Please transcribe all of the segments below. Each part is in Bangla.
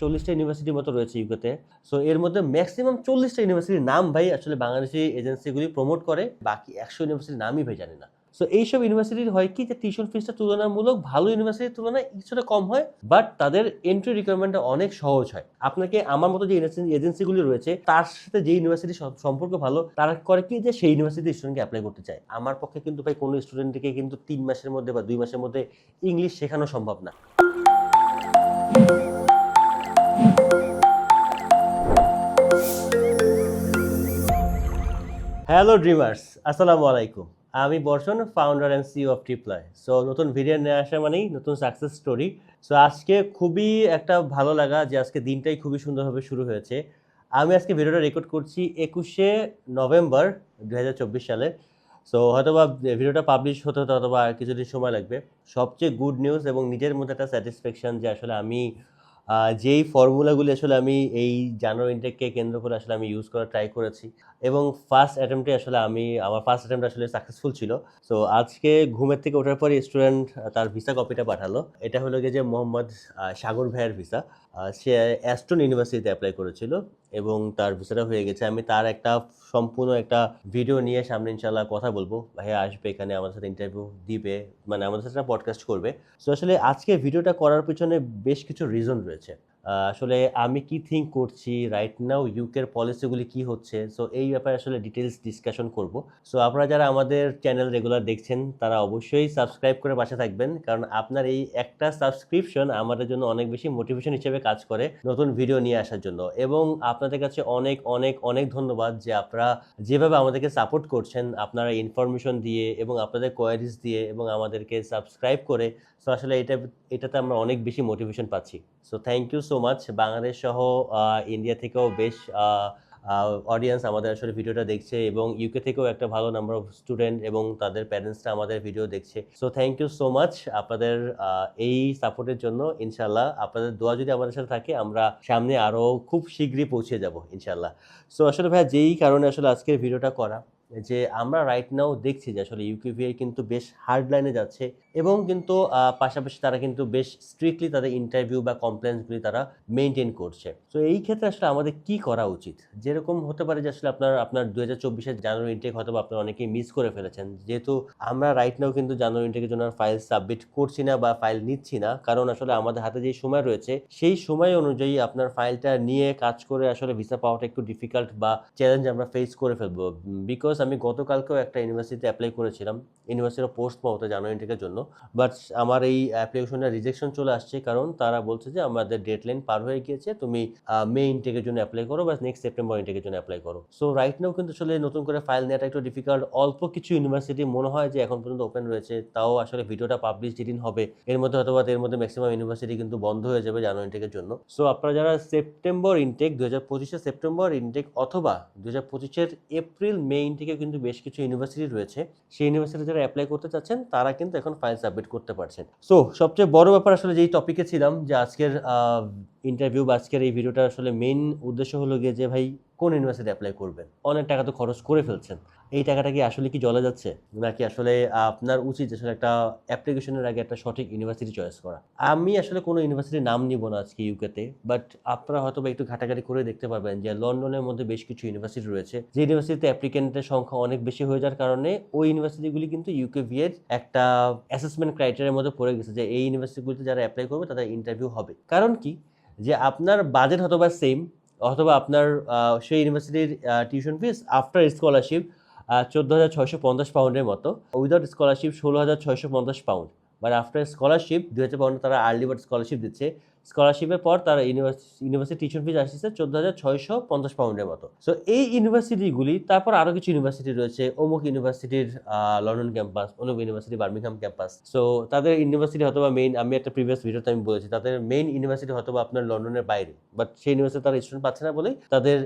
চল্লিশটা ইউনিভার্সিটির মতো রয়েছে ইউকেতে সো এর মধ্যে ম্যাক্সিমাম চল্লিশটা ইউনিভার্সিটির নাম ভাই আসলে বাংলাদেশি এজেন্সিগুলি প্রমোট করে, বাকি একশো ইউনিভার্সিটির নামই ভাই জানি না। সো এইসব ইউনিভার্সিটির হয় কি যে টিউশন ফিসটা তুলনামূলক ভালো ইউনিভার্সিটির তুলনায় কিছুটা কম হয় বাট তাদের এন্ট্রি রিকোয়ারমেন্টটা অনেক সহজ হয়। আপনাকে আমার মতো যে এজেন্সিগুলি রয়েছে, তার সাথে যে ইউনিভার্সিটির সম্পর্ক ভালো, তারা করে কি যে সেই ইউনিভার্সিটির স্টুডেন্টকে অ্যাপ্লাই করতে চায়। আমার পক্ষে কিন্তু ভাই কোনো স্টুডেন্টকে কিন্তু তিন মাসের মধ্যে বা দুই মাসের মধ্যে ইংলিশ শেখানো সম্ভব না। হ্যালো ড্রিমার্স আসসালামু আলাইকুম আমি Barshan founder and CEO of Triply so নতুন ভিডিও নিয়ে আসা মানেই নতুন সাকসেস স্টোরি সো আজকে খুবই একটা ভালো লাগা যে আজকে দিনটাই খুবই সুন্দরভাবে শুরু হয়েছে। আমি আজকে ভিডিওটা রেকর্ড করছি একুশে নভেম্বর দু হাজার চব্বিশ সালে। সো হয়তোবা ভিডিওটা পাবলিশ হতে হতে অথবা আর কিছুদিন সময় লাগবে। সবচেয়ে গুড নিউজ এবং নিজের মধ্যে একটা স্যাটিসফ্যাকশন যে আসলে আমি যেই ফর্মুলাগুলি আসলে আমি এই জানুয়ারি ইনটেককে কেন্দ্র করে আসলে আমি ইউজ করার ট্রাই করেছি। এবং ফার্স্ট অ্যাটেম্পটে আসলে আমি, আমার ফার্স্ট অ্যাটেম্পট আসলে সাকসেসফুল ছিল। সো আজকে ঘুমের থেকে ওঠার পরে স্টুডেন্ট তার ভিসা কপিটা পাঠালো। এটা হলো গিয়ে যে মোহাম্মদ সাগর ভাইয়ের ভিসা সে অ্যাস্টন ইউনিভার্সিটিতে অ্যাপ্লাই করেছিল এবং তার ভিসাটা হয়ে গেছে। আমি তার একটা সম্পূর্ণ একটা ভিডিও নিয়ে সামনে ইনশাল্লাহ কথা বলব। ভাইয়া আসবে এখানে, আমাদের সাথে ইন্টারভিউ দিবে মানে আমাদের সাথে পডকাস্ট করবে। সো আসলে আজকে ভিডিওটা করার পিছনে বেশ কিছু রিজন রয়েছে। আসলে আমি কি থিঙ্ক করছি? রাইট নাও ইউকের পলিসিগুলি কি হচ্ছে? সো এই ব্যাপারে আসলে ডিটেলস ডিসকাশন করব। সো আপনারা যারা আমাদের চ্যানেল রেগুলার দেখছেন, তারা অবশ্যই সাবস্ক্রাইব করে পাশে থাকবেন। কারণ আপনার এই একটা সাবস্ক্রিপশন আমাদের জন্য অনেক বেশি মোটিভেশন হিসেবে কাজ করে নতুন ভিডিও নিয়ে আসার জন্য। এবং আপনাদের কাছে অনেক অনেক অনেক ধন্যবাদ যে আপনারা যেভাবে আমাদেরকে সাপোর্ট করছেন, আপনারা ইনফরমেশন দিয়ে এবং আপনাদের কোয়ারিজ দিয়ে এবং আমাদেরকে সাবস্ক্রাইব করে। সো আসলে এটা, এটাতে আমরা অনেক বেশি মোটিভেশন পাচ্ছি। So thank you so much Bangladesh সহ ইন্ডিয়া থেকেও বেশ অডিয়েন্স আমাদের আসলে ভিডিওটা দেখছে এবং ইউকে থেকেও একটা ভালো নাম্বার অফ স্টুডেন্ট এবং তাদের প্যারেন্টসরা আমাদের ভিডিও দেখছে। So thank you so much আপনাদের এই সাপোর্টের জন্য। ইনশাল্লাহ আপনাদের দোয়া যদি আমাদের সাথে থাকে, আমরা সামনে আরও খুব শীঘ্রই পৌঁছে যাব ইনশাল্লাহ সো আসলে ভাইয়া, যেই কারণে আসলে আজকের ভিডিওটা করা যে আমরা রাইট নাও দেখছি যে আসলে ইউকিভিআই কিন্তু বেশ হার্ড লাইনে যাচ্ছে এবং কিন্তু পাশাপাশি তারা কিন্তু বেশ স্ট্রিক্টলি তাদের ইন্টারভিউ বা কমপ্লেন্সগুলি তারা মেনটেন করছে। তো এই ক্ষেত্রে আসলে আমাদের কি করা উচিত? যেরকম হতে পারে যে আসলে আপনার আপনার দু হাজার চব্বিশের জানুয়ারি ইনটেক হয়তো আপনারা অনেকেই মিস করে ফেলেছেন। যেহেতু আমরা রাইট নাও কিন্তু জানুয়ারি ইনটেকের জন্য ফাইল সাবমিট করছি না বা ফাইল নিচ্ছি না। কারণ আসলে আমাদের হাতে যে সময় রয়েছে, সেই সময় অনুযায়ী আপনার ফাইলটা নিয়ে কাজ করে আসলে ভিসা পাওয়াটা একটু ডিফিকাল্ট বা চ্যালেঞ্জ আমরা ফেস করে ফেলব। বিকজ আমি গতকালকেও একটা ইউনিভার্সিটিতে অ্যাপ্লাই করেছিলাম। ইউনিভার্সিটির পোস্ট পাওয়াতে জানুয়ারি ইনটেকের জন্য। বাট আমার এই অ্যাপ্লিকেশনের রিজেকশন চলে আসছে কারণ তারা বলছে যে আমাদের ডেডলাইন পার হয়ে গিয়েছে, তুমি মে ইনটেকের জন্য অ্যাপ্লাই করো বা নেক্সট সেপ্টেম্বর ইনটেকের জন্য অ্যাপ্লাই করো। সো রাইট নাও কিন্তু আসলে নতুন করে ফাইল নেওয়াটা একটু ডিফিকাল্ট অল্প কিছু ইউনিভার্সিটি মনে হয় যে এখন পর্যন্ত ওপেন রয়েছে, তাও আসলে ভিডিওটা পাবলিশ যেদিন হবে, এর মধ্যে হয়তো বা এর মধ্যে ম্যাক্সিমাম ইউনিভার্সিটি কিন্তু বন্ধ হয়ে যাবে জানুয়ারি ইনটেকের জন্য। সো আপনারা যারা সেপ্টেম্বর ইনটেক দু হাজার পঁচিশে সেপ্টেম্বর ইনটেক অথবা দু হাজার পঁচিশের এপ্রিল মে ইনটেকে কিন্তু বেশ কিছু ইউনিভার্সিটি রয়েছে। সেই ইউনিভার্সিটি যারা অ্যাপ্লাই করতে চাচ্ছেন, তারা কিন্তু এখন ফাইল সাবমিট করতে পারছেন। সো সবচেয়ে বড় ব্যাপার আসলে যেই টপিকে ছিলাম, যে আজকের ইন্টারভিউ বা আজকের এই ভিডিওটা আসলে মেইন উদ্দেশ্য হলো গিয়ে যে, ভাই কোন ইউনিভার্সিটি অ্যাপ্লাই করবেন? অনেক টাকা তো খরচ করে ফেলছেন। এই টাকাটা কি আসলে কি জলে যাচ্ছে? নাকি আসলে আপনার উচিত আসলে একটা অ্যাপ্লিকেশনের আগে একটা সঠিক ইউনিভার্সিটি চয়েস করা? আমি আসলে কোনো ইউনিভার্সিটির নাম নিব না আজকে ইউকেতে বাট আপনারা হয়তো একটু ঘাটাঘাটি করে দেখতে পারবেন যে লন্ডনের মধ্যে বেশ কিছু ইউনিভার্সিটি রয়েছে। যে ইউনিভার্সিটিতে অ্যাপ্লিকেন্টের সংখ্যা অনেক বেশি হয়ে যাওয়ার কারণে ওই ইউনিভার্সিটিগুলি কিন্তু ইউকে এর একটা অ্যাসেসমেন্ট ক্রাইটেরিয়ার মধ্যে পড়ে গেছে যে এই ইউনিভার্সিটিগুলিতে যারা অ্যাপ্লাই করবে তাদের ইন্টারভিউ হবে। কারণ কি? যে আপনার বাজেট হয়তো বা সেম অথবা আপনার সেই ইউনিভার্সিটির টিউশন ফিস আফটার স্কলারশিপ চোদ্দ হাজার ছয়শো পঞ্চাশ পাউন্ডের মতো। উইদাউট স্কলারশিপ ষোলো হাজার ছয়শো পঞ্চাশ পাউন্ড বাট আফটার স্কলারশিপ দু হাজার পাউন্ড তারা আর্লি বার্ড স্কলারশিপ দিচ্ছে। স্কলারশিপের পর তারা ইউনিভার্সিটি টিউশন ফিজ আসছে চোদ্দ হাজার ছয়শো পঞ্চাশ পাউন্ডের মতো। সো এই ইউনিভার্সিটিগুলি, তারপর আরও কিছু ইউনিভার্সিটি রয়েছে, অমুক ইউনিভার্সিটির লন্ডন ক্যাম্পাস অমুক ইউনিভার্সিটি বার্মিংহাম ক্যাম্পাস সো তাদের ইউনিভার্সিটি হয়তো বা মেইন আমি একটা প্রিভিয়াস ভিডিওতে আমি বলেছি, তাদের মেইন ইউনিভার্সিটি হয়তো বা আপনার লন্ডনের বাইরে। বাট সেই ইউনিভার্সিটি তারা স্টুডেন্ট পাচ্ছে না বলেই তাদের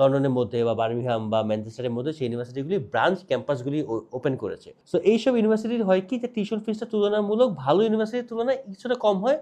লন্ডনের মধ্যে বা বার্মিংহাম বা ম্যানচেস্টারের মধ্যে সেই ইউনিভার্সিটিগুলি ব্রাঞ্চ ক্যাম্পাসগুলি ওপেন করেছে। সো এইসব ইউনিভার্সিটির হয় কি যে টিউশন ফিসটা তুলনামূলক ভালো ইউনিভার্সিটির তুলনায় কিছুটা কম হয়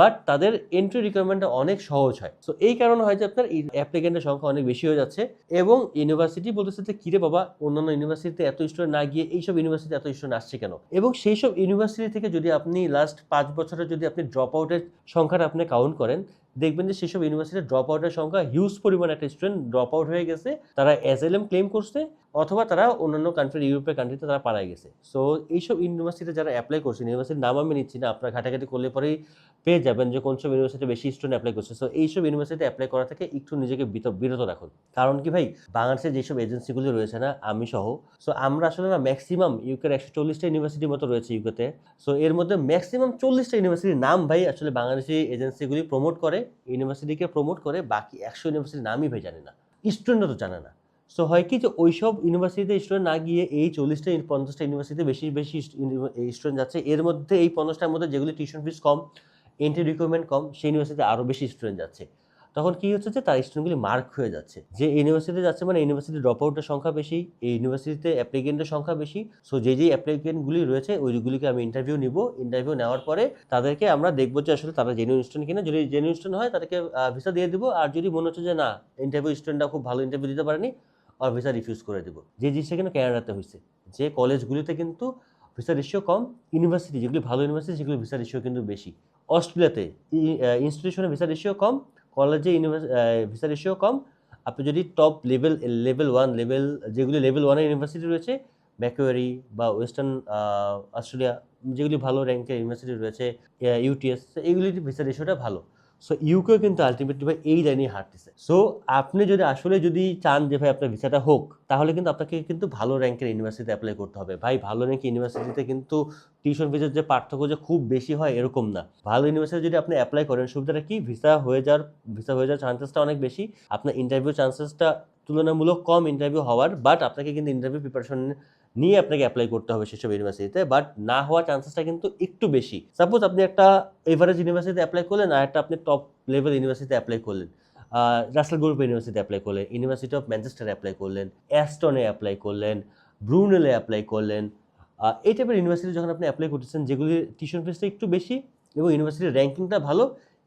বাট তাদের এন্ট্রি রিকোয়ারমেন্টটা অনেক সহজ হয়। সো এই কারণে হয় যে আপনার অ্যাপ্লিকেন্টের সংখ্যা অনেক বেশি হয়ে যাচ্ছে এবং ইউনিভার্সিটি বলতেছে যে, কিরে বাবা, অন্যান্য ইউনিভার্সিটিতে এত স্টুডেন্ট না গিয়ে এইসব ইউনিভার্সিটি এত স্টুডেন্ট আসছে কেন? এবং সেই সব ইউনিভার্সিটি থেকে যদি আপনি লাস্ট পাঁচ বছরে যদি আপনি ড্রপ আউটের সংখ্যাটা আপনি কাউন্ট করেন, দেখবেন যে সেসব ইউনিভার্সিটির ড্রপ আউটের সংখ্যা হিউজ পরিমাণ একটা স্টুডেন্ট ড্রপ আউট হয়ে গেছে। তারা এস এল এম ক্লেম করছে অথবা তারা অন্যান্য কান্ট্রি ইউরোপের কান্ট্রিতে তারা পাড়ায় গেছে। সো এইসব ইউনিভার্সিটিতে যারা অ্যাপ্লাই করছে ইউনিভার্সিটির নাম আমি নিচ্ছি না, আপনার ঘাটাঘাটি করলে পরেই পেয়ে যাবেন যে কোন সব ইউনিভার্সিটি বেশি স্টুডেন্ট অ্যাপ্লাই করছে। সো এইসব ইউনিভার্সিটি অ্যাপ্লাই করা থেকে একটু নিজেকে বিরত রাখুন। কারণ কি ভাই, বাংলাদেশে যেসব এজেন্সিগুলো রয়েছে না, আমি সহ সো আমরা আসলে না ম্যাক্সিমাম ইউকের একশো চল্লিশটা ইউনিভার্সিটির মতো রয়েছে ইউকেতে সো এর মধ্যে ম্যাক্সিমাম চল্লিশটা ইউনিভার্সিটির নাম ভাই আসলে বাংলাদেশি এজেন্সিগুলি প্রমোট করে ইউনিভার্সিটিকে প্রমোট করে, বাকি একশো ইউনিভার্সিটির নামই ভাই জানে না। স্টুডেন্টও তো জানে না। সো হয় কি যে ওইসব ইউনিভার্সিটিতে স্টুডেন্ট না গিয়ে এই চল্লিশটা, পঞ্চাশটা ইউনিভার্সিটিতে বেশি বেশি স্টুডেন্ট যাচ্ছে। এর মধ্যে এই পঞ্চাশটার মধ্যে যেগুলি টিউশন ফিস কম এন্ট্রি রিকোয়ারমেন্ট কম, সেই ইউনিভার্সিটিতে আরও বেশি স্টুডেন্ট যাচ্ছে। তখন কি হচ্ছে যে, তার স্টুডেন্টগুলি মার্ক হয়ে যাচ্ছে। যে ইউনিভার্সিটিতে যাচ্ছে মানে ইউনিভার্সিটি ড্রপ আউটের সংখ্যা বেশি, এই ইউনিভার্সিটিতে অ্যাপ্লিকেন্টের সংখ্যা বেশি। সো যে যে অ্যাপ্লিকেন্টগুলি রয়েছে ওইগুলিকে আমি ইন্টারভিউ নিব। ইন্টারভিউ নেওয়ার পরে তাদেরকে আমরা দেখব যে, আসলে তারা জেনুইন স্টুডেন্ট কিনা। যদি জেনুইন স্টুডেন্ট হয়, তাদেরকে ভিসা দিয়ে দিব। আর যদি মনে হচ্ছে যে, না ইন্টারভিউ স্টুডেন্টরা খুব ভালো ইন্টারভিউ দিতে পারেনি আর ভিসা রিফিউজ করে দেবো। যে জিনিসটা কিন্তু ক্যানাডাতে হয়েছে। যে কলেজগুলিতে কিন্তু ভিসা রেশিও কম ইউনিভার্সিটি যেগুলি ভালো ইউনিভার্সিটি সেগুলো ভিসা রেশিও কিন্তু বেশি। অস্ট্রেলিয়াতে ইনস্টিটিউশনে ভিসা রেশিও কম কলেজে ভিসা রেশিও কম। আপনি যদি top level level one level যেগুলি লেভেল ওয়ানের ইউনিভার্সিটি রয়েছে ম্যাকোয়ারি বা ওয়েস্টার্ন অস্ট্রেলিয়া যেগুলি ভালো র্যাঙ্কের ইউনিভার্সিটি রয়েছে ইউটিএস এগুলির ভিসা রেশিওটা ভালো। সো ইউকেও কিন্তু আলটিমেটলি ভাই এই লাইনেই হাঁটতেছে। সো আপনি যদি আসলে যদি চান যে ভাই আপনার ভিসাটা হোক, তাহলে কিন্তু আপনাকে কিন্তু ভালো র্যাঙ্কের ইউনিভার্সিটিতে অ্যাপ্লাই করতে হবে। ভাই, ভালো র্যাঙ্কের ইউনিভার্সিটিতে কিন্তু টিউশন ফিজের যে পার্থক্য যে খুব বেশি হয় এরকম না। ভালো ইউনিভার্সিটি যদি আপনি অ্যাপ্লাই করেন, সুবিধাটা কি? ভিসা হয়ে যাওয়ার ভিসা হয়ে যাওয়ার চান্সেসটা অনেক বেশি। আপনার ইন্টারভিউ চান্সেসটা তুলনামূলক কম ইন্টারভিউ হওয়ার বাট আপনাকে কিন্তু ইন্টারভিউ প্রিপারেশন নিয়ে আপনাকে অ্যাপ্লাই করতে হবে সেসব ইউনিভার্সিটিতে বাট না হওয়ার চান্সেসটা কিন্তু একটু বেশি। সাপোজ আপনি একটা এভারেজ ইউনিভার্সিটিতে অ্যাপ্লাই করলেন আর একটা আপনি টপ লেভেল ইউনিভার্সিটিতে অ্যাপ্লাই করলেন। রাসেল গ্রুপ ইউনিভার্সিটি অ্যাপ্লাই করলেন ইউনিভার্সিটি অফ ম্যানচেস্টারে অ্যাপ্লাই করলেন অ্যাস্টনে অ্যাপ্লাই করলেন ব্রুনেলে অ্যাপ্লাই করলেন। এই টাইপের ইউনিভার্সিটি যখন আপনি অ্যাপ্লাই করতেছেন, যেগুলি টিউশন ফিসটা একটু বেশি এবং ইউনিভার্সিটির র্যাঙ্কিংটা ভালো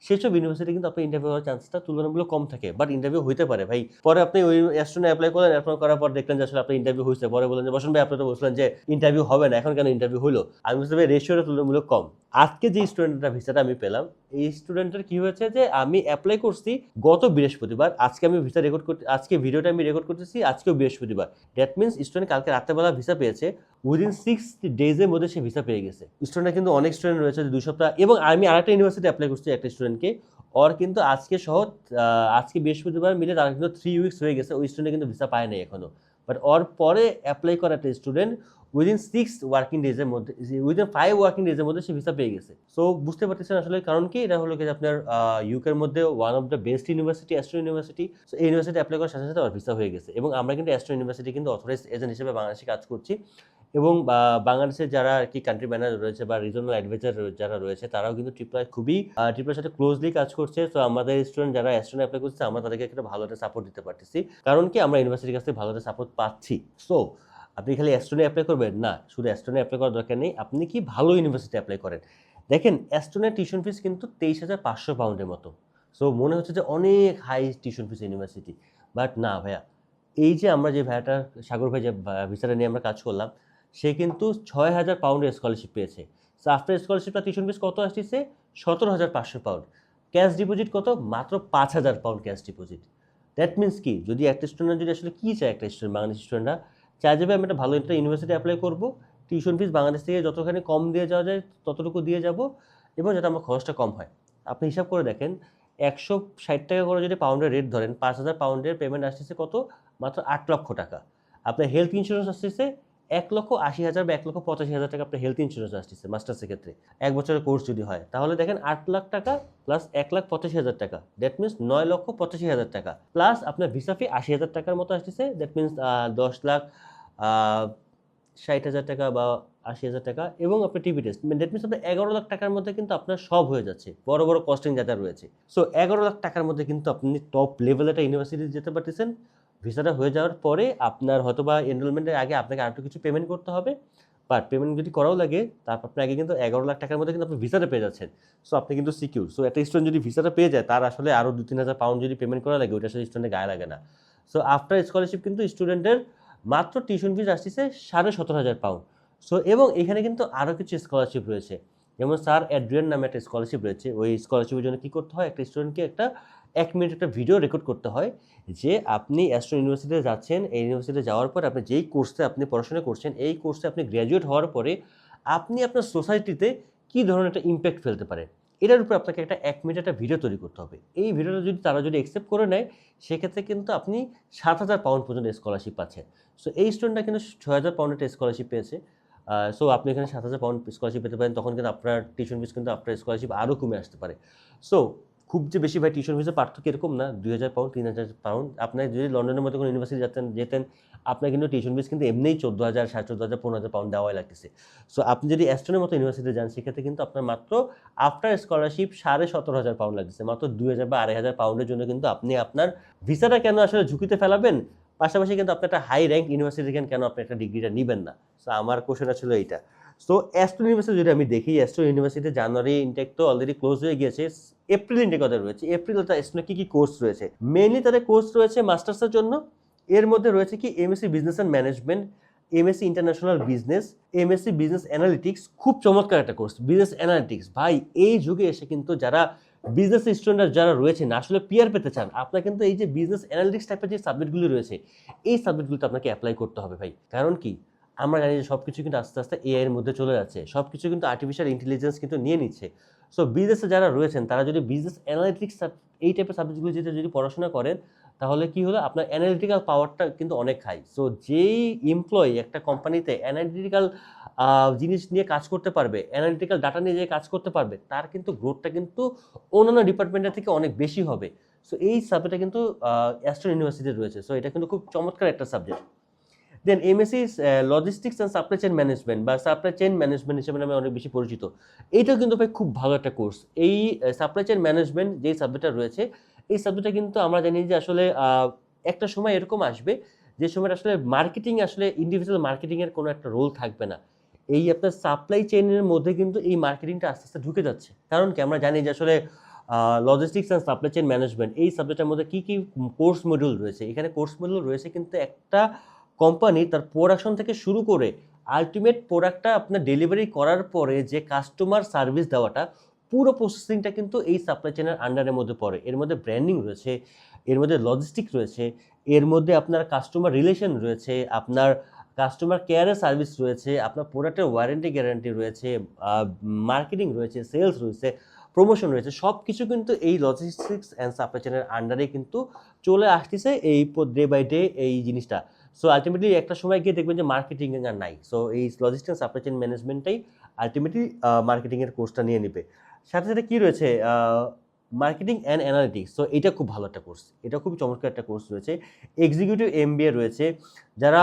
সেসব ইউনিভার্সিটি কিন্তু আপনার ইন্টারভিউ হওয়ার চান্সটা তুলনামূলক কম থাকে। বাট ইন্টারভিউ হইতে পারে ভাই। পরে আপনি ওই অ্যাস্ট্রোনে অ্যাপ্লাই করলেন অ্যাপ্লাই করার পর দেখলেন যে আসলে আপনার ইন্টারভিউ হয়েছে। পরে বলেন যে, বসুন ভাই আপনি তো বলছিলেন যে ইন্টারভিউ হবে না, এখন কেন ইন্টারভিউ হলো? আমি বুঝতে পারি রেশিওটা তুলনামূলক কম। আজকে যে স্টুডেন্টটা ভিসাটা আমি পেলাম এই স্টুডেন্টের কি হয়েছে যে, আমি অ্যাপ্লাই করছি গত বৃহস্পতিবার। আজকে আমি ভিসা রেকর্ড করতে, আজকে ভিডিওটা আমি রেকর্ড করতেছি, আজকেও বৃহস্পতিবার। দ্যাট মিনস স্টুডেন্ট কালকে রাত্রেবেলা ভিসা পেয়েছে। উইদিন সিক্স ডেজের মধ্যে সে ভিসা পেয়ে গেছে। স্টুডেন্ট কিন্তু অনেক স্টুডেন্ট রয়েছে দুই সপ্তাহ। এবং আমি আরেকটা ইউনিভার্সিটি অ্যাপ্লাই করছি একটা স্টুডেন্টকে ওর কিন্তু আজকে সহ আজকে বৃহস্পতিবার মিলে তার কিন্তু থ্রি উইকস হয়ে গেছে। ওই স্টুডেন্ট কিন্তু ভিসা পায় নাই এখনও বাট ওর পরে অ্যাপ্লাই করা একটা স্টুডেন্ট উইদিন সিক্স ওয়ার্কিং ডেজের মধ্যে উইদিন ফাইভ ওয়ার্কিং ডেজের মধ্যে সে ভিসা পেয়ে গেছে। সো বুঝতে পারতেছেন আসলে কারণ কি? এটা হলো কি আপনার ইউকের মধ্যে one of the best university Aston university so এই ইউনিভার্সিটি অ্যাপ্লাই করার সাথে সাথে আমার ভিসা হয়ে গেছে। এবং আমরা কিন্তু অ্যাস্ট্রো ইউনিভার্সিটি কিন্তু অথরাইজ এজেন্ট হিসেবে বাংলাদেশে কাজ করছি। এবং বাংলাদেশের যারা আর কি কান্ট্রি ম্যানেজার রয়েছে বা রিজনাল অ্যাডভাইজার যারা রয়েছে, তারাও কিন্তু ট্রিপলাই খুবই ট্রিপলের সাথে ক্লোজলি কাজ করছে। তো আমাদের স্টুডেন্ট যারা অ্যাস্ট্রোন অ্যাপ্লাই করছে, আমরা তাদেরকে একটা ভালো একটা সাপোর্ট দিতে পারতেছি। কারণ কি? আমরা ইউনিভার্সিটির কাছ থেকে ভালো একটা সাপোর্ট পাচ্ছি। সো আপনি খালি অ্যাস্ট্রোনে অ্যাপ্লাই করবেন? না, শুধু অ্যাস্ট্রোনে অ্যাপ্লাই করার দরকার নেই। আপনি কি ভালো ইউনিভার্সিটি অ্যাপ্লাই করেন? দেখেন অ্যাস্ট্রোনের টিউশন ফিস কিন্তু তেইশ হাজার পাঁচশো পাউন্ডের মতো। সো মনে হচ্ছে যে অনেক high tuition fees university but না, ভাইয়া। এই যে আমরা যে ভাইয়াটা, সাগর ভাই যে ভিসাটা নিয়ে আমরা কাজ করলাম, সে কিন্তু ছয় হাজার পাউন্ডের স্কলারশিপ পেয়েছে। সো আফটার স্কলারশিপটা টিউশন ফিস কত আসছে সতেরো হাজার পাঁচশো পাউন্ড ক্যাশ ডিপোজিট কত? মাত্র পাঁচ হাজার pound cash deposit that means কি? যদি একটা স্টুডেন্ট যদি আসলে কী চায় একটা স্টুডেন্ট বাংলাদেশ স্টুডেন্টরা চায় যাবে, আমি একটা ভালো একটা ইউনিভার্সিটি অ্যাপ্লাই করব। টিউশন ফিস বাংলাদেশ থেকে যতখানি কম দিয়ে যাওয়া যায়, ততটুকু দিয়ে যাব। এবং যাতে আমার খরচটা কম হয়। আপনি হিসাব করে দেখেন, একশো ষাট টাকা করে যদি পাউন্ডের রেট ধরেন, পাঁচ হাজার পাউন্ডের পেমেন্ট আসতেছে কত? মাত্র আট লক্ষ টাকা। আপনার হেলথ ইন্স্যুরেন্স আসতেছে এক লক্ষ আশি হাজার বা এক লক্ষ পঁচাশি হাজার টাকা আপনার হেলথ ইন্স্যুরেন্স আসতেছে মাস্টার্সের ক্ষেত্রে। এক বছরের কোর্স যদি হয়। তাহলে দেখেন আট লাখ টাকা প্লাস এক লাখ পঁচাশি হাজার টাকা। দ্যাট মিনস নয় লক্ষ পঁচাশি হাজার টাকা। প্লাস আপনার ভিসা ফি আশি হাজার টাকার মতো আসতেছে। দ্যাট মিনস দশ লাখ ষাট হাজার টাকা বা আশি হাজার টাকা এবং আপনার টিভি টেস্ট দ্যাট মিনস আপনার এগারো লাখ টাকার মধ্যে কিন্তু আপনার সব হয়ে যাচ্ছে। বড় বড় কস্টিং যাতে রয়েছে। সো এগারো লাখ টাকার মধ্যে কিন্তু আপনি টপ লেভেল একটা ইউনিভার্সিটি যেতে পারতেছেন। ভিসাটা হয়ে যাওয়ার পরে আপনার হয়তো বা এনরোলমেন্টের আগে আপনাকে আরেকটু কিছু পেমেন্ট করতে হবে। বাট পেমেন্ট যদি করাও লাগে, তারপর আপনি আগে কিন্তু এগারো লাখ টাকার মধ্যে কিন্তু আপনি ভিসাটা পেয়ে যাচ্ছেন। সো আপনি কিন্তু সিকিউর সো একটা স্টুডেন্ট যদি ভিসাটা পেয়ে যায়, তার আসলে আরও দু তিন হাজার পাউন্ড যদি পেমেন্ট করা লাগে, ওইটা আসলে স্টুডেন্টের গায়ে লাগে না। সো আফটার স্কলারশিপ কিন্তু স্টুডেন্টের মাত্র টিউশন ফিজ আসতেছে সাড়ে সতেরো হাজার পাউন্ড সো এবং এখানে কিন্তু আরও কিছু স্কলারশিপ রয়েছে। যেমন স্যার অ্যাড্রিয়ান নামে একটা স্কলারশিপ রয়েছে। ওই স্কলারশিপের জন্য কী করতে হয়? একটা স্টুডেন্টকে একটা এক মিনিট একটা ভিডিও রেকর্ড করতে হয় যে আপনি অ্যাস্ট্রো ইউনিভার্সিটিতে যাচ্ছেন, এই ইউনিভার্সিটিতে যাওয়ার পর আপনি যেই কোর্সে আপনি পড়াশোনা করছেন, এই কোর্সে আপনি গ্র্যাজুয়েট হওয়ার পরে আপনি আপনার সোসাইটিতে কী ধরনের একটা ইম্প্যাক্ট ফেলতে পারেন এটার উপর আপনাকে একটা এক মিনিট একটা ভিডিও তৈরি করতে হবে। এই ভিডিওটা যদি তারা যদি অ্যাকসেপ্ট করে নেয়, সেক্ষেত্রে কিন্তু আপনি সাত হাজার পাউন্ড পর্যন্ত স্কলারশিপ পাচ্ছেন। সো এই স্টুডেন্টটা কিন্তু ছয় হাজার পাউন্ডের স্কলারশিপ পেয়েছে। সো আপনি এখানে সাত হাজার পাউন্ড স্কলারশিপ পেতে পারেন, তখন কিন্তু আপনার টিউশন ফিস কিন্তু আপনার স্কলারশিপ আরও কমে আসতে পারে। সো খুব যে বেশি ভাই টিউশন ফিসের পার্থক্য এরকম না, দুই হাজার পাউন্ড তিন হাজার পাউন্ড আপনার যদি লন্ডনের মতো কোনো ইউনিভার্সিটি যেতেন যেতেন, আপনার কিন্তু টিউশন ফিস কিন্তু এমনিই চোদ্দ হাজার, সাড়ে চোদ্দ হাজার, পনেরো হাজার পাউন্ড দেওয়াই লাগতেছে। সো আপনি যদি অ্যাস্টনের মতো ইউনিভার্সিটি যান, সেক্ষেত্রে কিন্তু আপনার মাত্র আফটার স্কলারশিপ সাড়ে সতেরো হাজার পাউন্ড লাগতেছে। মাত্র দুই হাজার বা আড়াই হাজার পাউন্ডের জন্য কিন্তু আপনি আপনার ভিসাটা কেন আসলে ঝুঁকিতে ফেলাবেন? পাশাপাশি কিন্তু আপনি একটা হাই র্যাঙ্ক ইউনিভার্সিটি কেন আপনি একটা ডিগ্রিটা নেবেন না? সো আমার কোশ্চেনটা ছিল এইটা। সো অ্যাস্ট্রো ইউনিভার্সিটি যদি আমি দেখি অ্যাস্ট্রো ইউনিভার্সিটি জানুয়ারি ইনটেক তো অলরেডি ক্লোজ হয়ে গিয়েছে এপ্রিল ইনটেক ওদের রয়েছে। এপ্রিল তার অ্যাস্ট্রো কী কী কোর্স রয়েছে? মেনলি তাদের কোর্স রয়েছে মাস্টার্সের জন্য। এর মধ্যে রয়েছে কি MSc business and management MSc international business MSc business analytics খুব চমৎকার একটা কোর্স বিজনেস অ্যানালিটিক্স ভাই, এই যুগে এসে কিন্তু যারা বিজনেস স্টুডেন্টরা যারা রয়েছেন আসলে পিয়ার পেতে চান, আপনার কিন্তু এই যে বিজনেস অ্যানালিটিক্স টাইপের যে সাবজেক্টগুলি রয়েছে, এই সাবজেক্টগুলোতে আপনাকে অ্যাপ্লাই করতে হবে ভাই। কারণ কি? আমরা জানি যে সব কিছু কিন্তু আস্তে আস্তে এআইয়ের মধ্যে চলে যাচ্ছে। সব কিছু কিন্তু আর্টিফিশিয়াল ইন্টেলিজেন্স কিন্তু নিয়ে নিচ্ছে। সো বিজনেসে যারা রয়েছেন, তারা যদি বিজনেস অ্যানালিটিক্স এই টাইপের সাবজেক্টগুলো যদি যদি পড়াশোনা করেন, তাহলে কি হলো? আপনার অ্যানালিটিক্যাল পাওয়ারটা কিন্তু অনেক হাই সো যেই এমপ্লয়ি একটা কোম্পানিতে অ্যানালিটিক্যাল জিনিস নিয়ে কাজ করতে পারবে অ্যানালিটিক্যাল ডাটা নিয়ে যে কাজ করতে পারবে, তার কিন্তু গ্রোথটা কিন্তু অন্যান্য ডিপার্টমেন্টের থেকে অনেক বেশি হবে। সো এই সাবজেক্টটা কিন্তু অ্যাস্ট্রো ইউনিভার্সিটিতে রয়েছে। সো এটা কিন্তু খুব চমৎকার একটা subject then MSc logistics and supply chain management বা সাপ্লাই চেইন ম্যানেজমেন্ট হিসেবে আমি অনেক বেশি পরিচিত। এইটাও কিন্তু ভাই খুব ভালো একটা কোর্স এই সাপ্লাই চেন ম্যানেজমেন্ট যেই সাবজেক্টটা রয়েছে, এই সাবজেক্টটা কিন্তু আমরা জানি যে আসলে একটা সময় এরকম আসবে যে সময় আসলে মার্কেটিং আসলে ইন্ডিভিজুয়াল মার্কেটিংয়ের কোনো একটা রোল থাকবে না। এই আপনার সাপ্লাই চেইনের মধ্যে কিন্তু এই মার্কেটিংটা আস্তে আস্তে ঢুকে যাচ্ছে। কারণ কি? আমরা জানি যে আসলে logistics and supply chain management এই সাবজেক্টের মধ্যে কী কী কোর্স মডিউল রয়েছে? এখানে কোর্স মডিউল রয়েছে কিন্তু একটা কোম্পানি তার প্রোডাকশন থেকে শুরু করে আলটিমেট প্রোডাক্টটা আপনার ডেলিভারি করার পরে যে কাস্টমার সার্ভিস দেওয়াটা, পুরো প্রসেসিংটা কিন্তু এই সাপ্লাই চেনের আন্ডারের মধ্যে পড়ে। এর মধ্যে ব্র্যান্ডিং রয়েছে, এর মধ্যে লজিস্টিক রয়েছে, এর মধ্যে আপনার কাস্টমার রিলেশন রয়েছে, আপনার কাস্টমার কেয়ারের সার্ভিস রয়েছে, আপনার প্রোডাক্টের ওয়ারেন্টি গ্যারান্টি রয়েছে মার্কেটিং রয়েছে সেলস রয়েছে প্রমোশন রয়েছে সব কিছু কিন্তু এই লজিস্টিক্স অ্যান্ড সাপ্লাই চেনের আন্ডারে কিন্তু চলে আসতেছে এই ডে বাই ডে এই জিনিসটা। সো আলটিমেটলি একটা সময় গিয়ে দেখবেন যে মার্কেটিং আর নাই। সো এই লজিস্টিক্স সাপ্লাই চেন ম্যানেজমেন্টটাই আলটিমেটলি মার্কেটিংয়ের কোর্সটা নিয়ে নেবে। সাথে সাথে কী রয়েছে মার্কেটিং অ্যান্ড অ্যানালিটিক্স সো এটা খুব ভালো একটা কোর্স এটা খুব চমৎকার একটা কোর্স রয়েছে। এক্সিকিউটিভ এমবিএ রয়েছে। যারা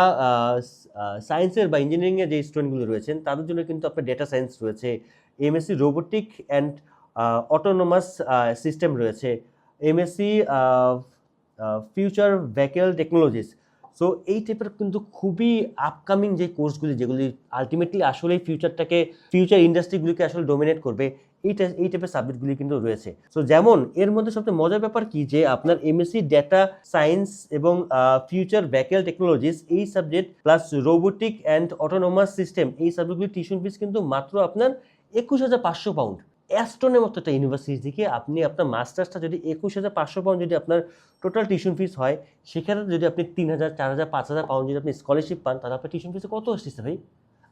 সায়েন্সের বা ইঞ্জিনিয়ারিংয়ের যে স্টুডেন্টগুলো রয়েছেন, তাদের জন্য কিন্তু আপনার ডেটা সায়েন্স রয়েছে। MSc robotic and autonomous system রয়েছে। MSc future vehicle technologies so এই টাইপের কিন্তু খুবই আপকামিং যে কোর্সগুলি যেগুলি আলটিমেটলি আসলে ফিউচারটাকে ফিউচার ইন্ডাস্ট্রিগুলিকে আসলে ডোমিনেট করবে এইটা এই টাইপের সাবজেক্টগুলি কিন্তু রয়েছে। সো যেমন, এর মধ্যে সবচেয়ে মজার ব্যাপার কি যে, আপনার এমএসসি ডেটা সায়েন্স এবং ফিউচার ভেহিকেল টেকনোলজিস এই subject plus robotic and autonomous system এই সাবজেক্টগুলি টিউশন ফিস কিন্তু মাত্র আপনার একুশ হাজার পাঁচশো পাউন্ড অ্যাস্টনের মতো একটা ইউনিভার্সিটি থেকে আপনি আপনার মাস্টার্সটা যদি একুশ হাজার পাঁচশো পাউন্ড যদি আপনার টোটাল টিউশন ফিস হয় সেখানে যদি আপনি তিন হাজার, চার হাজার, পাঁচ হাজার পাউন্ড যদি আপনি স্কলারশিপ পান, তাহলে আপনার টিউশন ফিসে কত আসতেছে ভাই?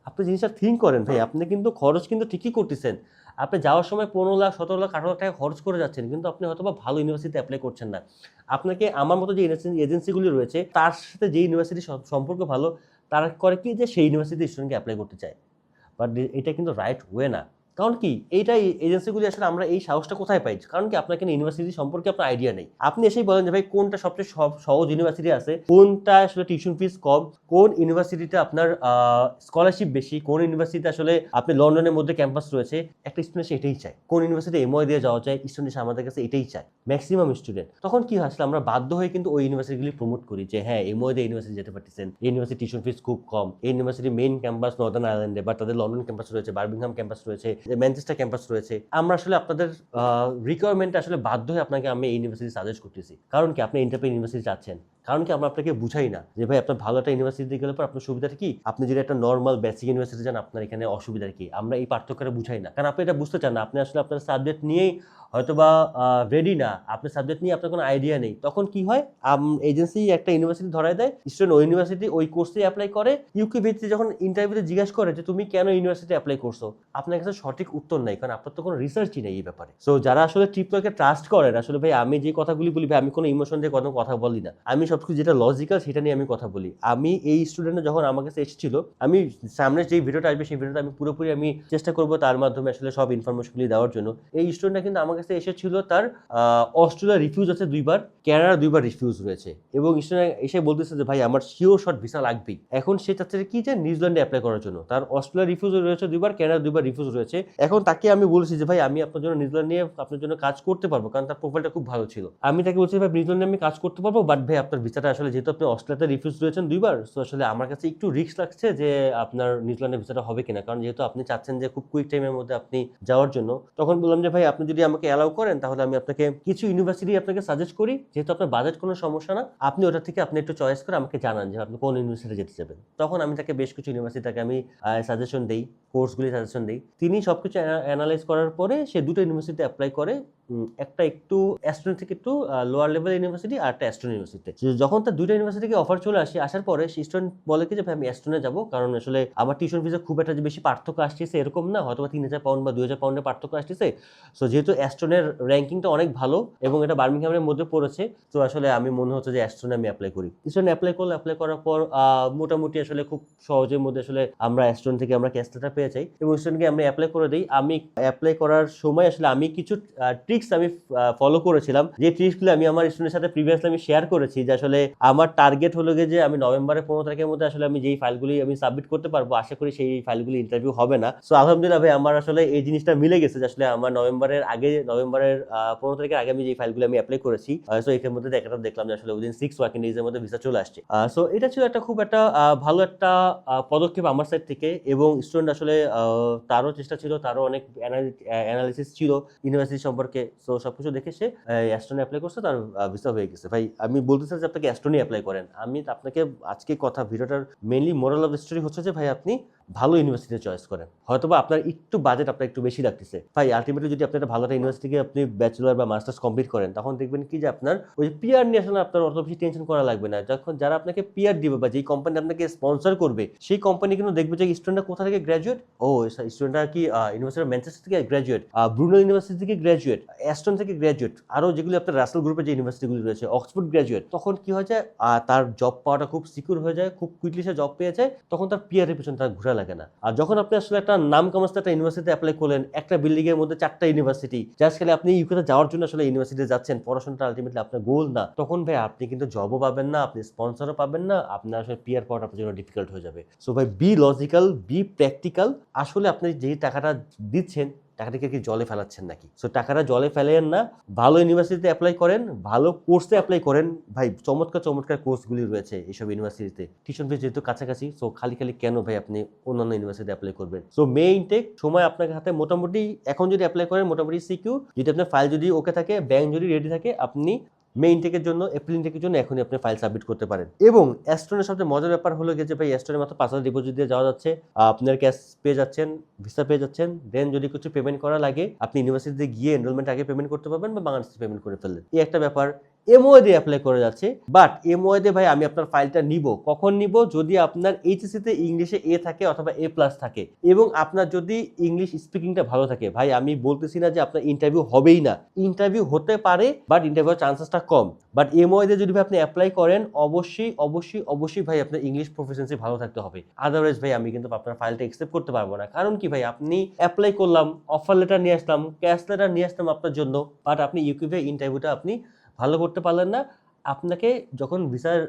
আপনি জিনিসটা থিঙ্ক করেন ভাই, আপনি কিন্তু খরচ কিন্তু ঠিকই করতেছেন। আপনি যাওয়ার সময় পনেরো লাখ, সতেরো লাখ, আঠারো লাখ টাকা খরচ করে যাচ্ছেন, কিন্তু আপনি হয়তো বা ভালো ইউনিভার্সিটিতে অ্যাপ্লাই করছেন না। আপনাকে আমার মতো যে এজেন্সিগুলি রয়েছে, তার সাথে যে ইউনিভার্সিটির সম্পর্ক ভালো, তারা করে কি যে সেই ইউনিভার্সিটি স্টুডেন্টকে অ্যাপ্লাই করতে চায়? বাট এটা কিন্তু রাইট ওয়ে না। কারণ কি? এইটাই এজেন্সিগুলি আসলে আমরা এই সাহসটা কোথায় পাই? কারণ কি? আপনার ইউনিভার্সিটি সম্পর্কে আপনার আইডিয়া নেই। আপনি এসেই বলেন যে, ভাই, কোনটা সবচেয়ে সব সহজ ইউনিভার্সিটি আছে? কোনটা আসলে টিউশন ফিস কম? কোন ইউনিভার্সিটিতে আপনার স্কলারশিপ বেশি? কোন ইউনিভার্সিটিতে আসলে আপনি লন্ডনের মধ্যে ক্যাম্পাস রয়েছে? একটা স্টুডেন্ট এটাই চায়। কোন ইউনিভার্সিটি এমওয়াই দিয়ে যাওয়া যায় স্টুডেন্ট আমাদের কাছে এটাই চায়। ম্যাক্সিমাম স্টুডেন্ট তখন কি হয়? আসলে আমরা বাধ্য হয়ে কিন্তু ওই ইউনিভার্সিটিগুলি প্রমোট করি যে হ্যাঁ এমওয়াই দিয়ে ইউনিভার্সিটি যেতে পারতেছেন। ইউনিভার্সিটি টিউশন ফিস খুব কম। এই ইউনিভার্সিটি মেইন ক্যাম্পাস নর্দার্ন আয়ারল্যান্ডে বা তাদের লন্ডন ক্যাম্পাস রয়েছে বার্মিংহাম ক্যাম্পাস রয়েছে ম্যানচেস্টার ক্যাম্পাস রয়েছে, আমরা আসলে আপনাদের রিকোয়ারমেন্ট আসলে বাধ্য হয়ে আপনাকে আমি এই ইউনিভার্সিটি সাজেস্ট করতেছি। কারণ কি? আপনি ইন্টারপ্রিয়ার ইউনিভার্সিটি যাচ্ছেন। কারণ কি? আমরা আপনাকে বুঝাই না যে, ভাই, আপনার ভালো একটা ইউনিভার্সিটি গেলে পর আপনার সুবিধাটা কি? আপনি যদি একটা নর্মাল বেসিক ইউনিভার্সিটি যান, আপনার এখানে অসুবিধা কি? আমরা এই পার্থক্যটা বুঝাই না। কারণ আপনি এটা বুঝতে চান না। আপনি আসলে আপনার সাবজেক্ট নিয়েই হয়তোবা রেডি না, আপনার সাবজেক্ট নিয়ে আপনার কোনো আইডিয়া নেই, তখন কি হয়? এজেন্সি একটা ইউনিভার্সিটি ধরায় দেয় স্টুডেন্ট ওই ইউনিভার্সিটি ওই কোর্সে অ্যাপ্লাই করে ইউকে ভিত্তি যখন ইন্টারভিউতে জিজ্ঞাসা করে যে, তুমি কেন ইউনিভার্সিটি অ্যাপ্লাই করছ? আপনার কাছে সঠিক উত্তর নেই, কারণ আপনার তো কোনো রিসার্চই নেই এই ব্যাপারে। সো যারা আসলে ট্রিপলকে ট্রাস্ট করেন, আসলে ভাই, আমি যে কথাগুলি বলি, ভাই, আমি কোনো ইমোশন দিয়ে কোনো কথা বলি না। আমি সবকিছু যেটা লজিক্যাল সেটা নিয়ে আমি কথা বলি। আমি এই স্টুডেন্ট যখন আমার কাছে এসেছিল, আমি সামনে যে ভিডিওটা আসবে, সেই ভিডিওটা আমি পুরোপুরি আমি চেষ্টা করব তার মাধ্যমে আসলে সব ইনফরমেশনগুলি দেওয়ার জন্য। এই স্টুডেন্টটা কিন্তু আমার কাছে এসেছিল তার অস্ট্রেলিয়া রিফিউজ আছে দুইবার ক্যানাডা দুইবার রিফিউজ রয়েছে। এবং এসে বলতেছে যে, ভাই, আমার শিওর শর্ট ভিসা লাগবেই। এখন সে চাচ্ছে কি যে নিউজিল্যান্ডে অ্যাপ্লাই করার জন্য। তার অস্ট্রেলিয়া রিফিউজ রয়েছে দুইবার ক্যানাডা দুইবার রিফিউজ রয়েছে। এখন তাকে আমি বলছি যে, ভাই, আমি আপনার জন্য নিউজিল্যান্ড নিয়ে আপনার জন্য কাজ করতে পারব। কারণ তার প্রোফাইলটা খুব ভালো ছিল। আমি তাকে বলছি, ভাই নিউজিল্যান্ডে আমি কাজ করতে পারব বাট ভাই, আপনার ভিসাটা আসলে যেহেতু আপনি অস্ট্রেলিয়াতে রিফিউজ রয়েছেন দুইবার তো আসলে আমার কাছে একটু রিস্ক লাগছে যে, আপনার নিউজিল্যান্ডের ভিসাটা হবে কিনা। কারণ যেহেতু আপনি চাচ্ছেন যে, খুব কুইক টাইমের মধ্যে আপনি যাওয়ার জন্য, তখন বললাম যে, ভাই, আপনি যদি আমাকে অ্যালাউ করেন, তাহলে আমি আপনাকে কিছু ইউনিভার্সিটি আপনাকে সাজেস্ট করি। যেহেতু আপনার বাজেট কোনো সমস্যা না, আপনি ওটা থেকে আপনি একটু চয়েস করে আমাকে জানান যে আপনি কোন ইউনিভার্সিটি যেতে চাবেন। তখন আমি তাকে বেশ কিছু ইউনিভার্সিটি তাকে আমি সাজেশন দিই কোর্সগুলি সাজেশন দিই। তিনি সবকিছু অ্যানালাইজ করার পরে সে দুটো ইউনিভার্সিটিতে অ্যাপ্লাই করে একটা একটু অ্যাস্ট্রোন থেকে একটু লোয়ার লেভেল ইউনিভার্সিটি আর একটা অ্যাস্ট্রোন ইউনিভার্সিটি যখন তার দুইটা ইউনিভার্সিটি থেকে অফার চলে আসি, আসার পরে সে স্টুডেন্ট বলে কি যে আমি অ্যাস্ট্রোনে যাব, কারণ আসলে আমার টিউশন ফিজে খুব একটা বেশি পার্থক্য আসতেছে এরকম না। হয়তো তিন হাজার পাউন্ড বা দুই হাজার পাউন্ডের পার্থক্য আসতেছে। সো যেহেতু অ্যাস্ট্রনের র্যাঙ্কিংটা অনেক ভালো এবং এটা বার্মিংহামের মধ্যে পড়েছে, তো আসলে আমি মনে হচ্ছে যে অ্যাস্ট্রনে আমি অ্যাপ্লাই করি। স্টুডেন্ট অ্যাপ্লাই করলে অ্যাপ্লাই করার পর মোটামুটি আসলে খুব সহজের মধ্যে আসলে আমরা অ্যাস্ট্রন থেকে আমরা ক্যাস্টটা পেয়ে যাই এবং স্টুডেন্টকে আমরা অ্যাপ্লাই করে দিই। আমি অ্যাপ্লাই করার সময় আসলে আমি কিছু ট্রিক্স আমি ফলো করেছিলাম। যে ট্রিক্সগুলো আমি আমার স্টুডেন্টের সাথে প্রিভিয়াসলি আমি শেয়ার করেছি যে আসলে আমার টার্গেট হলো যে আমি নভেম্বরের পনেরো তারিখের মধ্যে আসলে আমি যেই ফাইলগুলি আমি সাবমিট করতে পারব, আশা করি সেই ফাইলগুলি ইন্টারভিউ হবে না। সো আলহামদুলিল্লাহ ভাই, আমার আসলে এই জিনিসটা মিলে গেছে যে আসলে আমার নভেম্বরের আগে, নভেম্বরের পনেরো তারিখের আগে আমি যে ফাইলগুলো আমি অ্যাপ্লাই করেছি সো এখানের মধ্যে দেখাটা দেখলাম যে আসলে উইদিন সিক্স ওয়ার্কিং ডেজের মধ্যে ভিসা চলে আসছে। সো এটা ছিল একটা খুব একটা ভালো একটা পদক্ষেপ আমার সাইড থেকে এবং স্টুডেন্ট আসলে তারও চেষ্টা ছিল, তারও অনেক অ্যানালিসিস ছিল ইউনিভার্সিটি সম্পর্কে। সো সবকিছু দেখে সে অ্যাস্ট্রনে অ্যাপ্লাই করছে, তার ভিসা হয়ে গেছে। ভাই, আমি বলতে চাই যে, আপনাকে অ্যাস্ট্রনে অ্যাপ্লাই করেন। আমি আপনাকে আজকে কথা, ভিডিওটার মেনলি মোরাল অফ স্টোরি হচ্ছে যে, ভাই, আপনি ভালো ইউনিভার্সিটি চয়েস করেন। হয়তোবা আপনার একটু বাজেট আপনার একটু বেশি লাগতেছে। ভাই আলটিমেটলি যদি আপনি একটা ভালো একটা ইউনিভার্সিটিকে আপনি ব্যাচেলার বা মাস্টার্স কমপ্লিট করেন, তখন দেখবেন কি যে আপনার ওই পিয়ার নিয়ে আসলে আপনার অত বেশি টেনশন করা লাগবে না। যখন যারা আপনাকে পিয়ার দিবে বা যেই কোম্পানি আপনাকে স্পন্সর করবে, সেই কোম্পানি কিন্তু দেখবে যে স্টুডেন্টরা কোথা থেকে গ্র্যাজুয়েট ও স্টুডেন্টরা কি ইউনিভার্সিটি ম্যানচেস্টার থেকে গ্র্যাজুয়েট ব্রুনো ইউনিভার্সিটি থেকে গ্র্যাজুয়েট অ্যাস্টন থেকে গ্র্যাজুয়েট আরও যেগুলি আপনার রাসেল গ্রুপের যে ইউনিভার্সিটিগুলি রয়েছে অক্সফোর্ড গ্র্যাজুয়েট তখন কি হয়ে যায়? তার জব পাওয়াটা খুব সিকিউর হয়ে যায়, খুব কুইকলি সে জব পেয়ে যায়, তখন তার পিয়ারের পিছনে তার ঘোরা লাগে না। আর যখন আপনি আসলে একটা নাম কামাজতে একটা ইউনিভার্সিটি অ্যাপ্লাই করলেন, একটা বিল্ডিং এর মধ্যে চারটা ইউনিভার্সিটি জাস্ট খালি আপনি ইউকেতে যাওয়ার জন্য আসলে ইউনিভার্সিটি যাচ্ছেন, পড়াশোনাটা আলটিমেটলি আপনার গোল না, তখন ভাই আপনি কিন্তু জবও পাবেন না, আপনি স্পন্সরও পাবেন না, আপনার আসলে পিয়ার পাওয়াটা আপনার জন্য ডিফিকাল্ট হয়ে যাবে। সো ভাই বি লজিক্যাল বি প্র্যাকটিক্যাল আসলে আপনি যেই টাকাটা দিচ্ছেন টাকাটাকে কি জলে ফেলাচ্ছেন নাকি? সো টাকাটা জলে ফেলেন না, ভালো ইউনিভার্সিটিতে অ্যাপ্লাই করেন, ভালো কোর্সে অ্যাপ্লাই করেন। ভাই, চমৎকার চমৎকার কোর্সগুলি রয়েছে এইসব ইউনিভার্সিটিতে টিউশন ফিস যেহেতু কাছাকাছি সো খালি খালি কেন ভাই আপনি অন্যান্য ইউনিভার্সিটিতে অ্যাপ্লাই করবেন? সো মে ইনটেক সময় আপনার হাতে মোটামুটি এখন যদি অ্যাপ্লাই করেন, মোটামুটি সিকিউ যদি আপনার ফাইল যদি ওকে থাকে ব্যাংক যদি রেডি থাকে, আপনি মে ইনটেকের জন্য এপ্রিল ইনটেকের জন্য এখনই আপনি ফাইল সাবমিট করতে পারেন। এবং অ্যাস্ট্রনের সবচেয়ে মজার ব্যাপার হলো যে ভাই অ্যাস্ট্রনের মাত্র পাঁচ হাজার ডিপোজিট দিয়ে যাওয়া যাচ্ছে। আপনার ক্যাশ পেয়ে যাচ্ছেন ভিসা পেয়ে যাচ্ছেন। দেন যদি কিছু পেমেন্ট করা লাগে, আপনি ইউনিভার্সিটিতে গিয়ে এনরোলমেন্ট আগে পেমেন্ট করতে পারবেন বা বাংলাদেশে পেমেন্ট করে ফেললেন। এই একটা ব্যাপার। এমওয়ে দিয়ে অ্যাপ্লাই করে যাচ্ছে। বাট এমওয়ে দিয়ে ভাই আমি আপনার ফাইলটা নিব। কখন নিব? যদি আপনার এইচএসসিতে ইংলিশে এ থাকে অথবা এ প্লাস থাকে। এবং আপনার যদি ইংলিশ স্পিকিংটা ভালো থাকে, ভাই আমি বলতেছি না যে আপনার ইন্টারভিউ হবেই না। ইন্টারভিউ হতে পারে বাট ইন্টারভিউ চান্সেসটা কম। বাট এমওয়ে দিয়ে যদি আপনি অ্যাপ্লাই করেন, অবশ্যই অবশ্যই অবশ্যই ভাই আপনার ইংলিশ প্রফিসিয়েন্সি ভালো থাকতে হবে। আদারওয়াইজ ভাই আমি কিন্তু আপনার ফাইলটা অ্যাকসেপ্ট করতে পারব না। কারণ কি ভাই আপনি অ্যাপ্লাই করলাম অফার লেটার নিয়ে আসলাম ক্যাশ লেটার নিয়ে আসলাম আপনার জন্য। বাট আপনি ইউকিউবে ইন্টারভিউটা আপনি ভালো করতে পারলেন না। আপনাকে যখন ভিসার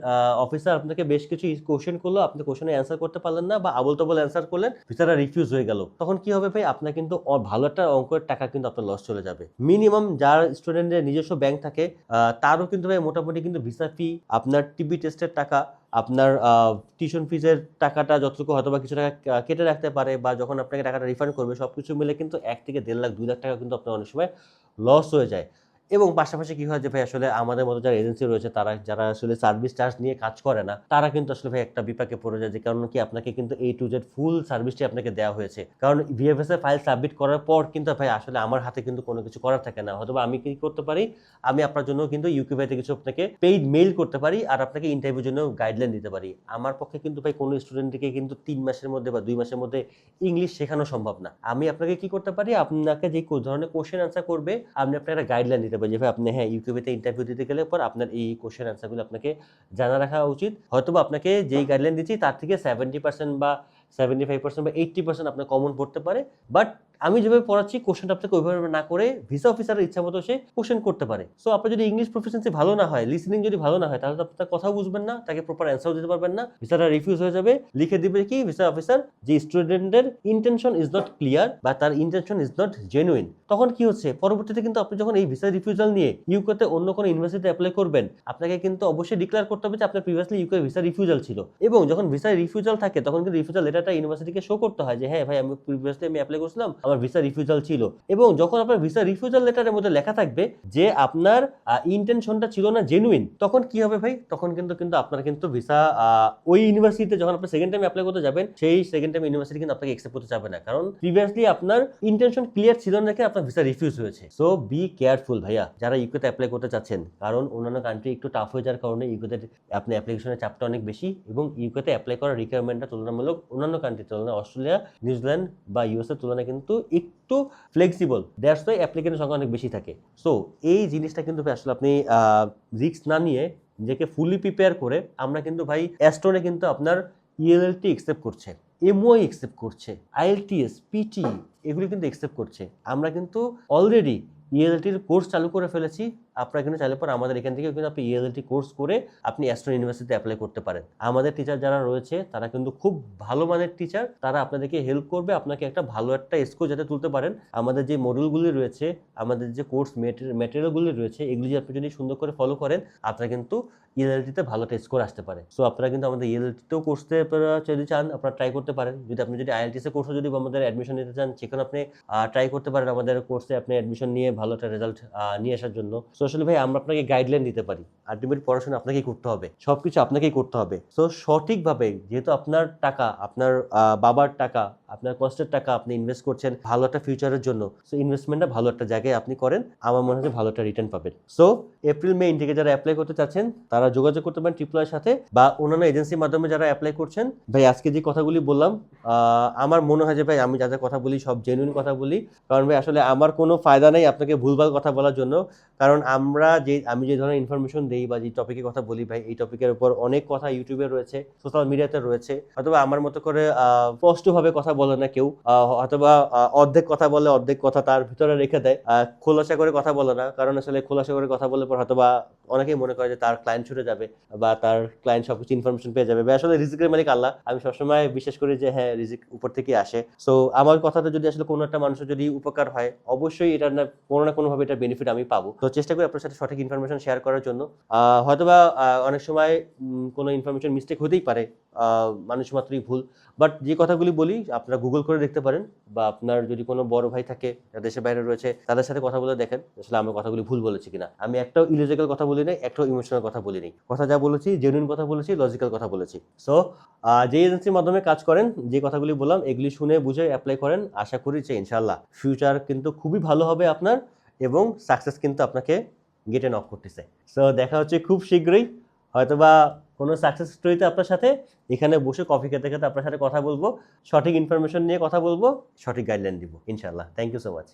অফিসার আপনাকে বেশ কিছু কোশ্চেন করল, আপনি কোশ্চেনে অ্যান্সার করতে পারলেন না বা আবল তাবল অ্যান্সার করলেন ভিসাটা রিফিউজ হয়ে গেল। তখন কি হবে ভাই? আপনার কিন্তু ভালো একটা অঙ্কের টাকা কিন্তু আপনার লস চলে যাবে। মিনিমাম যার স্টুডেন্টের নিজস্ব ব্যাংক থাকে তারও কিন্তু ভাই মোটামুটি কিন্তু ভিসা ফি আপনার টিবি টেস্টের টাকা, আপনার টিউশন ফিজের টাকাটা যতটুকু হয়তো বা কিছু টাকা কেটে রাখতে পারে বা যখন আপনাকে টাকাটা রিফান্ড করবে সব কিছু মিলে কিন্তু এক থেকে দেড় লাখ, দুই লাখ টাকা কিন্তু আপনার অনেক সময় লস হয়ে যায়। এবং পাশাপাশি কি হয় যে ভাই, আসলে আমাদের মতো যারা এজেন্সি রয়েছে, তারা যারা আসলে সার্ভিস চার্জ নিয়ে কাজ করে না, তারা কিন্তু আসলে ভাই একটা বিপাকে পড়ে যায় যে কারণ কি আপনাকে কিন্তু এই টু জেড ফুল সার্ভিসটি আপনাকে দেওয়া হয়েছে। কারণ ভিএফএস এর ফাইল সাবমিট করার পর কিন্তু ভাই, আসলে আমার হাতে কিন্তু কোনো কিছু করার থাকে না। হয়তো আমি কি করতে পারি? আমি আপনার জন্য কিন্তু ইউকে ভাইতে কিছু আপনাকে পেইড মেইল করতে পারি আর আপনাকে ইন্টারভিউর জন্য গাইডলাইন দিতে পারি। আমার পক্ষে কিন্তু ভাই, কোনো স্টুডেন্টকে কিন্তু তিন মাসের মধ্যে বা দুই মাসের মধ্যে ইংলিশ শেখানো সম্ভব না। আমি আপনাকে কি করতে পারি? আপনাকে যে ধরনের কোশ্চেন আনসার করবে আমি আপনাকে একটা গাইডলাইন দিতে পারি যে ভাই আপনি হ্যাঁ ইউকেবিতে ইন্টারভিউ দিতে গেলে পর আপনার এই কোশ্চেন অ্যান্সারগুলো আপনাকে জানা রাখা উচিত। হয়তো আপনাকে যেই গাইডলাইন দিচ্ছি, তার থেকে সেভেন্টি পার্সেন্ট বা সেভেন্টি ফাইভ পার্সেন্ট বা এইট্টি পার্সেন্ট আপনার কমন পড়তে পারে। বাট আমি যেভাবে পড়াচ্ছি কোশ্চেনটা আপনাকে ওইভাবে না করে ভিসা অফিসারের ইচ্ছা মতো সে কোশ্চেন করতে পারে। সো আপনার যদি ইংলিশ প্রফিসিয়েন্সি ভালো না হয় লিসনিং যদি ভালো না হয়, তাহলে তো আপনি তার কথা বুঝবেন না, তাকে প্রপার অ্যান্সার দিতে পারবেন না। ভিসাটা রিফিউজ হয়ে যাবে। লিখে দিবে কি ভিসা অফিসার যে স্টুডেন্টের ইন্টেনশন ইজ নট ক্লিয়ার বা তার ইন্টেনশন ইজ নট জেনুইন তখন কি হচ্ছে? পরবর্তীতে কিন্তু আপনি যখন এই ভিসা রিফিউজাল নিয়ে ইউকেতে অন্য কোনো ইউনিভার্সিটিতে অ্যাপ্লাই করবেন, আপনাকে কিন্তু অবশ্যই ডিক্লেয়ার করতে হবে যে আপনার প্রিভিয়াসলি ইউকে ভিসা রিফিউজাল ছিল। এবং যখন ভিসা রিফিউজাল থাকে, তখন কিন্তু রিফিউজাল লেটারটা ইউনিভার্সিটিকে শো করতে হয় যে হ্যাঁ ভাই, আমি প্রিভিয়াসলি আমি অ্যাপ্লাই করছিলাম, আমার ভিসা রিফিউজাল ছিল। এবং যখন আপনার ভিসা রিফিউজাল লেটারের মধ্যে লেখা থাকবে যে, আপনার ইন্টেনশনটা ছিল না জেনুইন তখন কি হবে ভাই? তখন কিন্তু কিন্তু আপনার কিন্তু ভিসা ওই ইউনিভার্সিটিতে যখন আপনি সেকেন্ড টাইম অ্যাপ্লাই করতে যাবেন, সেই সেকেন্ড টাইম ইউনিভার্সিটি কিন্তু আপনাকে অ্যাকসেপ্ট করতে যাবে না। কারণ প্রিভিয়াসলি আপনার ইন্টেনশন ক্লিয়ার ছিল না দেখে আপনার ভিসা রিফিউজ হয়েছে। সো বি কেয়ারফুল ভাইয়া, যারা ইউকেতে অ্যাপ্লাই করতে চাচ্ছেন, কারণ অন্যান্য কান্ট্রি একটু টাফ হয়ে যাওয়ার কারণে ইউকেতে আপনি অ্যাপ্লিকেশনের চাপটা অনেক বেশি এবং ইউকেতে অ্যাপ্লাই করার রিকোয়ারমেন্টটা তুলনামূলক অন্যান্য কান্ট্রির তুলনায় অস্ট্রেলিয়া নিউজিল্যান্ড বা ইউএসএর তুলনায় কিন্তু একটু ফ্লেক্সিবল দ্যাটস ওয়াই অ্যাপ্লিকেন্টের সংখ্যা অনেক বেশি থাকে। সো এই জিনিসটা কিন্তু আসলে আপনি রিস্ক না নিয়ে নিজেকে ফুলি প্রিপেয়ার করে আমরা কিন্তু ভাই অ্যাস্ট্রনে কিন্তু আপনার E ইএলএলটি একসেপ্ট করছে এমওআই একসেপ্ট করছে আইএলটিএস পিটি এগুলি কিন্তু একসেপ্ট করছে। আমরা কিন্তু অলরেডি ইএলএলটির কোর্স চালু করে ফেলেছি। আপনারা কিন্তু চাইলে পর আমাদের এখান থেকে কিন্তু আপনি ইএলএলটি কোর্স করে আপনি অ্যাস্ট্রন ইউনিভার্সিটিতে অ্যাপ্লাই করতে পারেন। আমাদের টিচার যারা রয়েছে, তারা কিন্তু খুব ভালো মানের টিচার তারা আপনাদেরকে হেল্প করবে, আপনাকে একটা ভালো একটা স্কোর যাতে তুলতে পারেন। আমাদের যে মডিউলগুলি রয়েছে, আমাদের যে কোর্স ম্যাটেরিয়ালগুলি রয়েছে, এগুলি আপনি যদি সুন্দর করে ফলো করেন, আপনারা কিন্তু ইএলএলটিতে ভালো একটা স্কোর আসতে পারে। সো আপনারা কিন্তু আমাদের ইএলএলটিতেও কোর্সতে যদি চান, আপনারা ট্রাই করতে পারেন। যদি আপনি যদি আইএলটিএস এর কোর্সে যদি আমাদের অ্যাডমিশন নিতে চান সেখানে আপনি ট্রাই করতে পারেন আমাদের কোর্সে আপনি অ্যাডমিশন নিয়ে ভালো একটা রেজাল্ট নিয়ে আসার জন্য। সোশ্যাল ভাই, আমরা আপনাকে গাইডলাইন দিতে পারি। আলটিমেট পড়াশোনা আপনাকেই করতে হবে। সব কিছু আপনাকেই করতে হবে। সো সঠিকভাবে যেহেতু আপনার টাকা, আপনার বাবার টাকা আপনার কষ্টের টাকা আপনি ইনভেস্ট করছেন ভালো একটা ফিউচারের জন্য। সো ইনভেস্টমেন্টটা ভালো একটা জায়গায় আপনি করেন। আমার মনে হয় ভালো একটা রিটার্ন পাবেন। সো এপ্রিল মে থেকে যারা অ্যাপ্লাই করতে চাচ্ছেন, তারা যোগাযোগ করতে পারেন ট্রিপল সাথে বা অন্যান্য এজেন্সির মাধ্যমে যারা অ্যাপ্লাই করছেন। ভাই, আজকে যে কথাগুলি বললাম আমার মনে হয় যে ভাই, আমি যাদের কথা বলি সব জেনুইন কথা বলি। কারণ ভাই, আসলে আমার কোনো ফায়দা নেই আপনাকে ভুলভাল কথা বলার জন্য। কারণ আমরা যে, আমি যে ধরনের ইনফরমেশন দিই বা যে টপিকের কথা বলি ভাই, এই টপিকের উপর অনেক কথা ইউটিউবে রয়েছে সোশ্যাল মিডিয়াতে রয়েছে। অথবা আমার মতো করে স্পষ্টভাবে কথা বলে না, কেউ অথবা অর্ধেক কথা বলে, অর্ধেক কথা তার ভিতরে রেখে দেয় খোলাসা করে কথা বলে না, কারণ আসলে খোলাসা করে কথা বলে পর হয়তোবা অনেকেই মনে করে যে তার ক্লায়েন্ট ছুটে যাবে বা তার ক্লায়েন্ট সবকিছু ইনফরমেশন পেয়ে যাবে। আসলে রিজিকের মালিক আল্লাহ। আমি সবসময় বিশ্বাস করি যে হ্যাঁ রিজিক উপর থেকে আসে। সো আমার কথাটা যদি আসলে কোনো একটা মানুষের যদি উপকার হয়, অবশ্যই এটা না, কোনো না কোনোভাবে এটা বেনিফিট আমি পাবো। তো চেষ্টা করি আপনার সাথে সঠিক ইনফরমেশন শেয়ার করার জন্য। হয়তোবা অনেক সময় কোনো ইনফরমেশন মিস্টেক হতেই পারে মানুষ মাত্রই ভুল। বাট যে কথাগুলি বলি, আপনারা গুগল করে দেখতে পারেন বা আপনার যদি কোনো বড় ভাই থাকে দেশের বাইরে রয়েছে, তাদের সাথে কথা বলে দেখেন আসলে আমার কথাগুলি ভুল বলেছি কিনা। আমি একটাও ইলজিক্যাল কথা বলি নাই, একটাও ইমোশনাল কথা বলি নাই। কথা যা বলেছি জেনুইন কথা বলেছি লজিক্যাল কথা বলেছি। সো যে এজেন্সির মাধ্যমে কাজ করেন, যে কথাগুলি বললাম, এগুলি শুনে, বুঝে অ্যাপ্লাই করেন, আশা করি যে ইনশাল্লাহ ফিউচার কিন্তু খুবই ভালো হবে আপনার এবং সাকসেস কিন্তু আপনাকে গেটে নক করতেছে। সো দেখা হচ্ছে খুব শীঘ্রই, হয়তোবা কোনো সাকসেস স্টোরিতে আপনার সাথে, এখানে বসে কফি খেতে খেতে আপনার সাথে কথা বলব। সঠিক ইনফরমেশন নিয়ে কথা বলব, সঠিক গাইডলাইন দিব ইনশাল্লাহ থ্যাংক ইউ সো মাচ